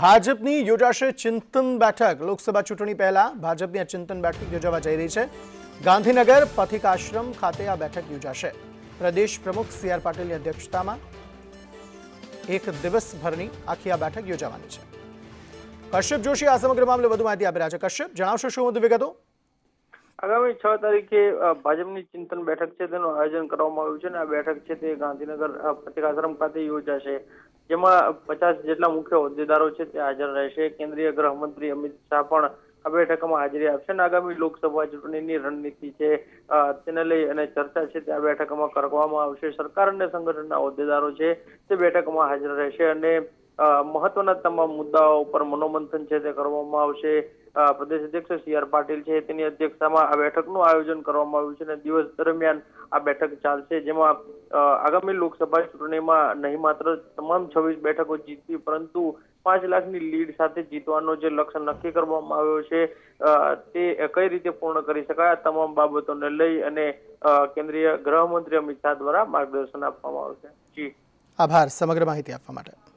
ભાજપની યોજાશે ચિંતન બેઠક. લોકસભા ચૂંટણી પહેલા ભાજપની આ ચિંતન બેઠક યોજાવા જઈ રહી છે. ગાંધીનગર પથિકાશ્રમ ખાતે આ બેઠક યોજાશે. પ્રદેશ પ્રમુખ સી આર પાટીલની અધ્યક્ષતામાં એક દિવસભરની આખી આ બેઠક યોજાવાની છે. કશ્યપ જોશી, આ સમગ્ર મામલે વધુ માહિતી આપી રહ્યા છે. કશ્યપ, જણાવશો શું વધુ વિગતો? આગામી છ તારીખે ભાજપની ચિંતન બેઠક છે. તેનું આયોજન કરવામાં આવ્યું છે અને આ બેઠક છે તે ગાંધીનગર પત્રિકાશ્રમ ખાતે યોજાશે. જેમાં પચાસ જેટલા મુખ્ય હોદ્દેદારો છે તે હાજર રહેશે. કેન્દ્રીય ગૃહમંત્રી અમિત શાહ પણ આ બેઠકમાં હાજરી આપશે અને આગામી લોકસભા ચૂંટણીની રણનીતિ છે તેને લઈ અને ચર્ચા છે તે આ બેઠકમાં કરવામાં આવશે. સરકાર અને સંગઠનના હોદ્દેદારો છે તે બેઠકમાં હાજર રહેશે અને મહત્વના તમામ મુદ્દાઓ ઉપર મનોમંથન છે તે કરવામાં આવશે. પ્રદેશ અધ્યક્ષ સી આર પાટીલ છે તેની અધ્યક્ષતામાં આ બેઠકનું આયોજન કરવામાં આવ્યું છે અને દિવસ દરમિયાન આ બેઠક ચાલશે, જેમાં આગામી લોકસભા ચૂંટણીમાં નહીં માત્ર તમામ છવ્વીસ બેઠકો જીતવી, પરંતુ પાંચ લાખની લીડ સાથે જીતવાનો જે લક્ષ્ય નક્કી કરવામાં આવ્યો છે તે કઈ રીતે પૂર્ણ કરી શકાય તમામ બાબતોને લઈ અને કેન્દ્રીય ગૃહમંત્રી અમિત શાહ દ્વારા માર્ગદર્શન આપવામાં આવશે. જી. આભાર, સમગ્ર માહિતી આપવા માટે.